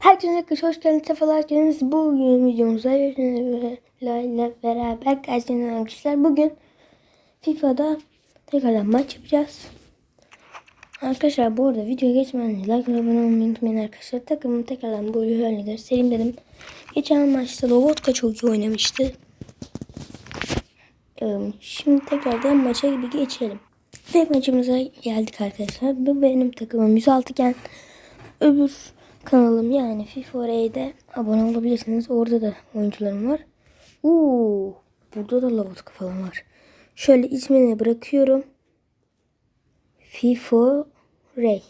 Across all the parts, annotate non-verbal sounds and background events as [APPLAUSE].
Herkese arkadaşlar hoş geldiniz, sefalar geldiniz. Bugün videomuzda ile beraber karşınızda arkadaşlar. Bugün FIFA'da tekrardan maç yapacağız. Arkadaşlar bu arada videoya geçmeden like ve abone olmayı unutmayın arkadaşlar. Takımı tekrardan böyle halini göstereyim dedim. Geçen maçta Lobotka çok iyi oynamıştı. Şimdi tekrardan maça bir geçelim. Ve maçımıza geldik arkadaşlar. Bu benim takımım 106 iken öbür kanalım yani FIFA Ray'de abone olabilirsiniz. Orada da oyuncularım var. Uuu, burada da Lavotka falan var. Şöyle ismini bırakıyorum. FIFA Ray.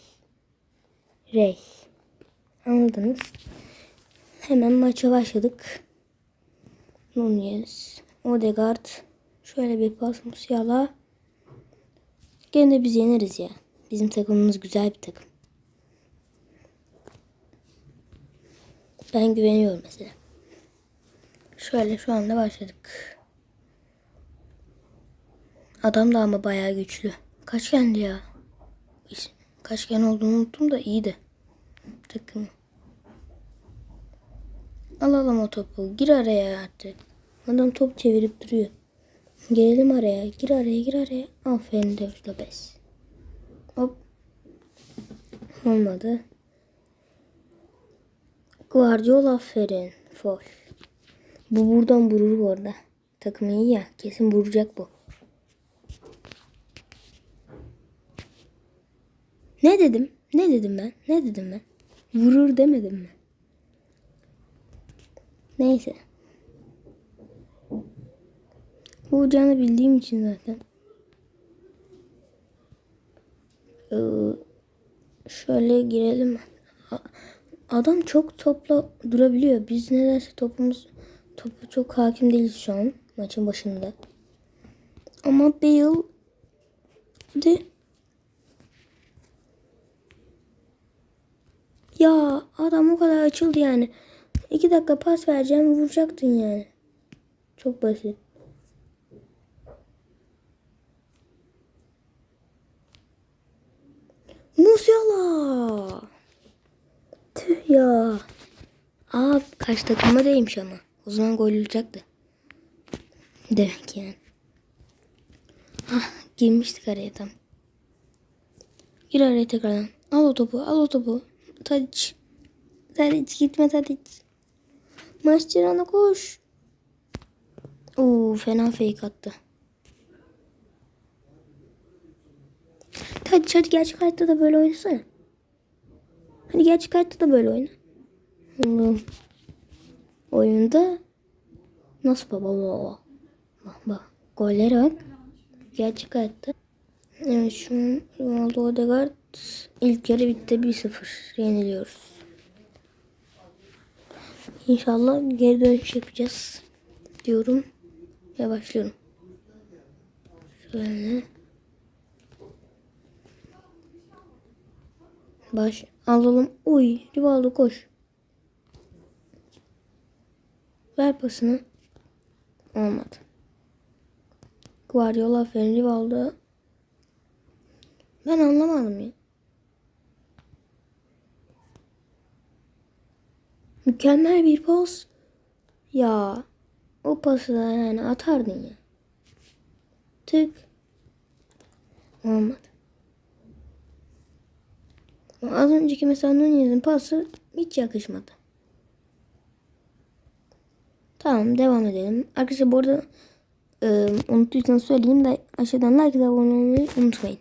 Ray. Anladınız. Hemen maça başladık. Nunez, Odegaard. Şöyle bir pas Musiala. Gene de biz yeneriz ya. Bizim takımımız güzel bir takım. Ben güveniyorum mesela. Şöyle şu anda başladık. Adam da ama bayağı güçlü. Kaç geldi ya? Kaç gen olduğunu unuttum da iyiydi. Takımı. Alalım o topu. Gir araya artık. Adam top çevirip duruyor. Gelelim araya. Gir araya gir araya. Aferin Deus Lopez. Hop. Olmadı. Guardiola aferin. Foul. Bu buradan vurur bu arada. Takım iyi ya. Kesin vuracak bu. Ne dedim? Ne dedim ben? Ne dedim ben? Vurur demedim mi? Neyse. Vuracağını bildiğim için zaten. Ee, şöyle girelim. Adam çok topla durabiliyor. Biz nedense topumuz topu çok hakim değiliz şu an maçın başında. Ama Bale de ya adam o kadar açıldı yani. İki dakika pas vereceğim vuracaktın yani. Çok basit. Musiala. Tüh ya. Aa kaç takıma değmiş ama. O zaman gol olacaktı. Demek yani. Ah girmiştik araya tam. Gir araya tekrardan. Al o topu al o topu. Tadic. Tadic gitme Tadic. Maççırana koş. Oo fena fake attı. Hadi hadi gerçek hayatta da böyle oynasana. Hani gerçek hayatta da böyle oyna. Oğlum. Oyunda nasıl baba baba. Bak bak. Gollere bak. Gerçek hayatta. Evet şu an Ronaldo Odegaard ilk yarı bitti 1-0. Yeniliyoruz. İnşallah geri dönüş yapacağız. Diyorum. Ve başlıyorum. Şöyle. Baş alalım. Uy, Rivaldo koş. Ver pasını. Olmadı. Guardiola aferin Rivaldo. Ben anlamadım ya. Mükemmel bir pas. Ya o pası da yani atardın ya. Tık. Olmadı. Az önceki mesela Nunez'in pası hiç yakışmadı. Tamam devam edelim. Arkadaşlar bu arada e, unuttuysanız söyleyeyim de aşağıdan like ve abone olmayı unutmayın.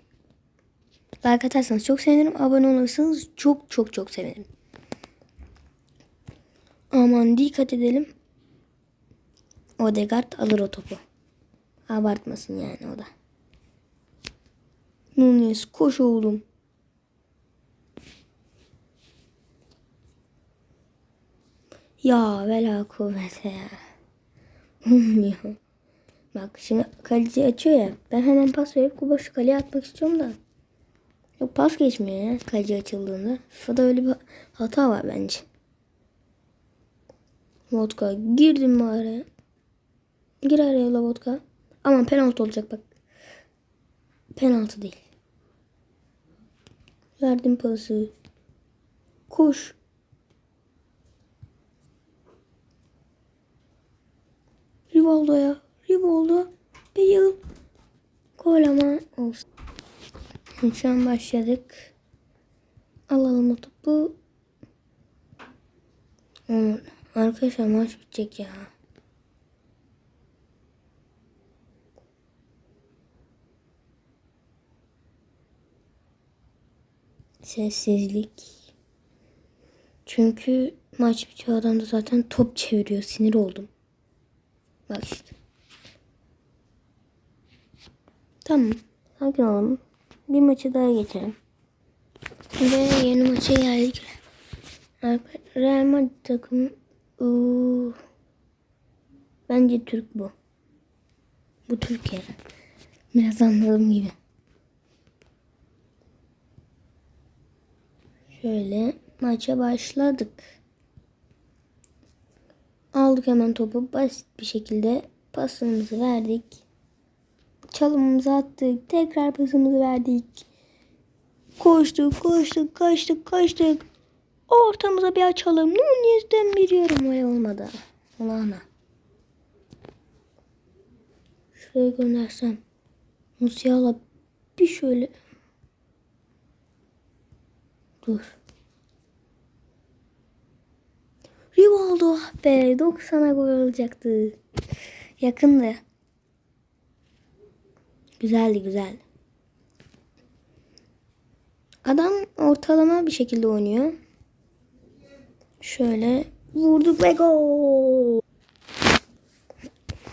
Like atarsanız çok sevinirim. Abone olursanız çok çok çok sevinirim. Aman dikkat edelim. Odegaard alır o topu. Abartmasın yani o da. Nunez koş oğlum. Ya vela kuvvete ya. [LAUGHS] Olmuyor. Bak şimdi kaleci açıyor ya. Ben hemen pas verip bu boş kaleye atmak istiyorum da. Yok pas geçmiyor ya kaleci açıldığında. FIFA'da öyle bir hata var bence. Vodka girdim mi araya? Gir araya la vodka. Aman penaltı olacak bak. Penaltı değil. Verdim pası. Koş. Rivaldo'ya. Rivaldo. Bale. Gol ama olsun. Şu an başladık. Alalım o topu. Aman, Arkadaşlar maç bitecek ya. Sessizlik. Çünkü maç bitiyor adam da zaten top çeviriyor. Sinir oldum. Bak işte. Tamam. Sakin olalım. Bir maçı daha geçelim. Ve yeni maça geldik. Real Madrid takımı ıı, bence Türk bu. Bu Türkiye. Biraz anladığım gibi. Şöyle maça başladık. Aldık hemen topu basit bir şekilde pasımızı verdik. Çalımımızı attık. Tekrar pasımızı verdik. Koştuk, koştuk, kaçtık, kaçtık. Ortamıza bir açalım. Nunez'den bir yorum var olmadı. Allah'ına. Şuraya göndersem. Musiala bir şöyle. Dur. Rivaldo ah be 90'a gol olacaktı. Yakındı. Güzeldi güzel. Adam ortalama bir şekilde oynuyor. Şöyle vurduk ve gol.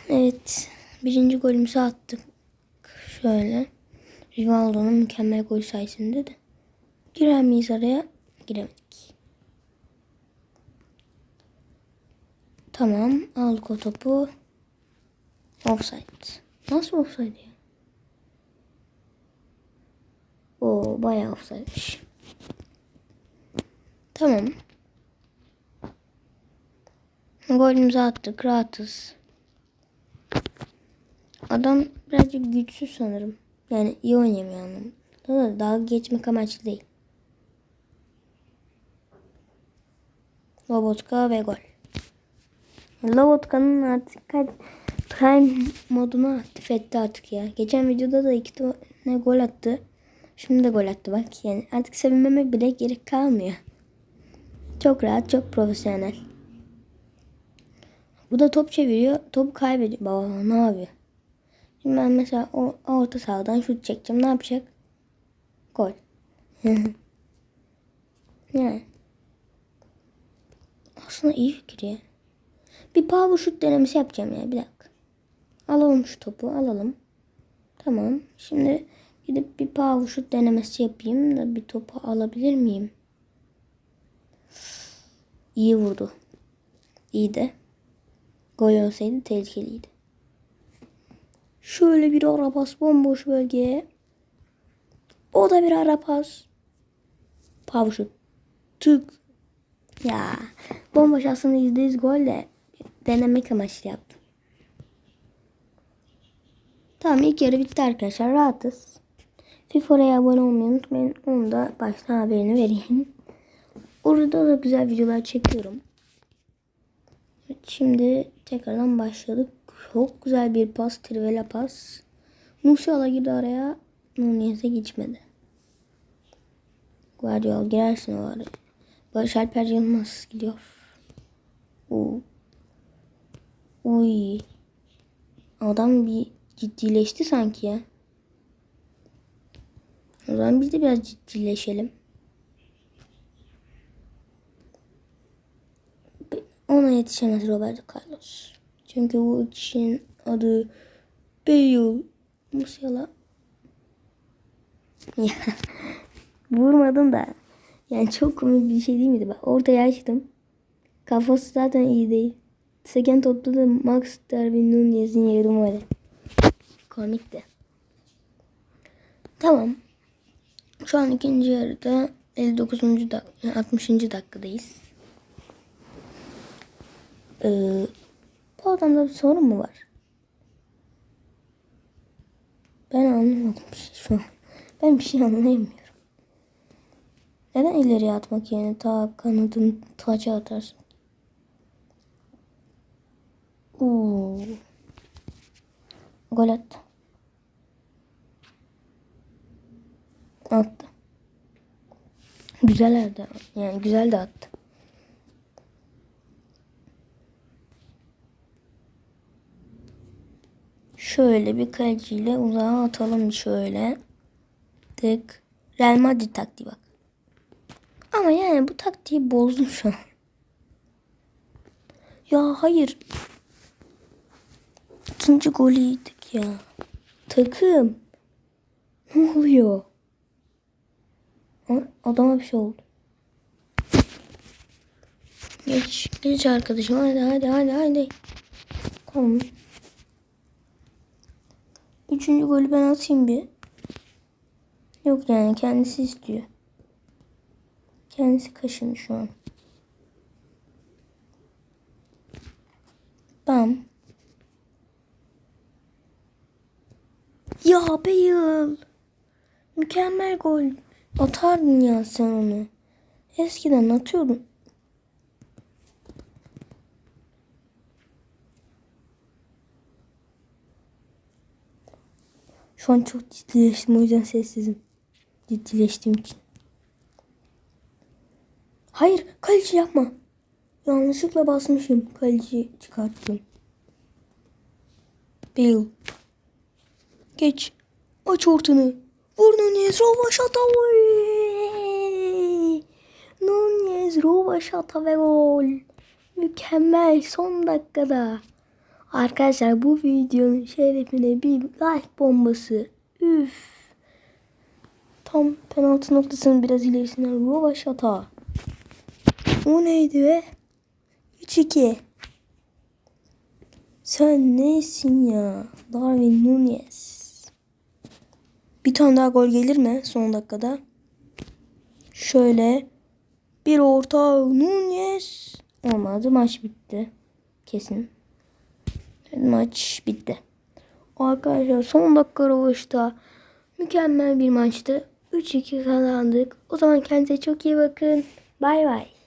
Evet. Birinci golümüzü attık. Şöyle. Rivaldo'nun mükemmel gol sayesinde de. Girer miyiz araya? Giremedik. Tamam. Aldık o topu. Offside. Nasıl offside ya? O bayağı offside'miş. Tamam. Golümüzü attık. Rahatız. Adam birazcık güçsüz sanırım. Yani iyi oynayamıyor anlamında. Da dalga geçmek amaçlı değil. Lobotka ve gol. Lobotka'nın artık kaç Prime modunu aktif etti artık ya. Geçen videoda da iki tane gol attı. Şimdi de gol attı bak. Yani artık sevinmeme bile gerek kalmıyor. Çok rahat, çok profesyonel. Bu da top çeviriyor. Topu kaybediyor. Baba ne yapıyor? Şimdi ben mesela o orta sahadan şut çekeceğim. Ne yapacak? Gol. [LAUGHS] yani. Aslında iyi fikir ya. Bir power şut denemesi yapacağım ya. Bir dakika. Alalım şu topu. Alalım. Tamam. Şimdi gidip bir power şut denemesi yapayım da bir topu alabilir miyim? İyi vurdu. İyi de. Gol olsaydı tehlikeliydi. Şöyle bir ara pas bomboş bölgeye. O da bir ara pas. Pavşut. Tık. Ya bomboş aslında %100 gol de denemek amaçlı yaptım. Tamam ilk yarı bitti arkadaşlar. Rahatız. FIFA'ya abone olmayı unutmayın. Onu da baştan haberini vereyim. Orada da güzel videolar çekiyorum. Şimdi tekrardan başladık. Çok güzel bir pas. Trivela pas. Musiala girdi araya. Nunez'e geçmedi. Guardiola girersin o araya. Barış Alper Yılmaz gidiyor. Oo. Uy. Adam bir ciddileşti sanki ya. O zaman biz de biraz ciddileşelim. Ona yetişemez Roberto Carlos. Çünkü bu kişinin adı Bale Musiala. Ya [LAUGHS] vurmadım da. Yani çok komik bir şey değil miydi? Bak ortaya açtım. Kafası zaten iyi değil. Seken topta da Max Darwin Nunez'in yarım var. Komikti. Tamam. Şu an ikinci yarıda 59. dakika, 60. dakikadayız. Ee, bu adamda bir sorun mu var? Ben anlamadım bir şey şu an. [LAUGHS] Ben bir şey anlayamıyorum. Neden ileriye atmak yerine ta kanadın taca atarsın? Oo. Gol attı. Attı. Güzel attı. Yani güzel de attı. Şöyle bir kaleciyle uzağa atalım şöyle. Tık. Real Madrid taktiği bak. Ama yani bu taktiği bozdum şu an. Ya hayır. İkinci golü yedik ya. Takım. Ne oluyor? Adama bir şey oldu. Geç, geç arkadaşım. Hadi hadi hadi hadi. Tamam. Üçüncü golü ben atayım bir. Yok yani kendisi istiyor. Kendisi kaşın şu an. Bam. Ya Bale. Mükemmel gol. Atardın ya sen onu. Eskiden atıyordun. Şu an çok ciddileştim o yüzden sessizim. Ciddileştiğim için. Hayır kaleci yapma. Yanlışlıkla basmışım. Kaleci çıkarttım. Bale. Geç. Aç ortanı. Vur Nunez Rovaşata. Nunez Rovaşata ve gol. Mükemmel son dakikada. Arkadaşlar bu videonun şerefine bir like bombası. Üf. Tam penaltı noktasının biraz ilerisinden Rovaşata. O neydi be? 3-2. Sen nesin ya? Darwin Nunez. Bir tane daha gol gelir mi son dakikada? Şöyle bir orta Nunez. Olmadı maç bitti. Kesin. Maç bitti. Arkadaşlar son dakika rovaşta mükemmel bir maçtı. 3-2 kazandık. O zaman kendinize çok iyi bakın. Bay bay.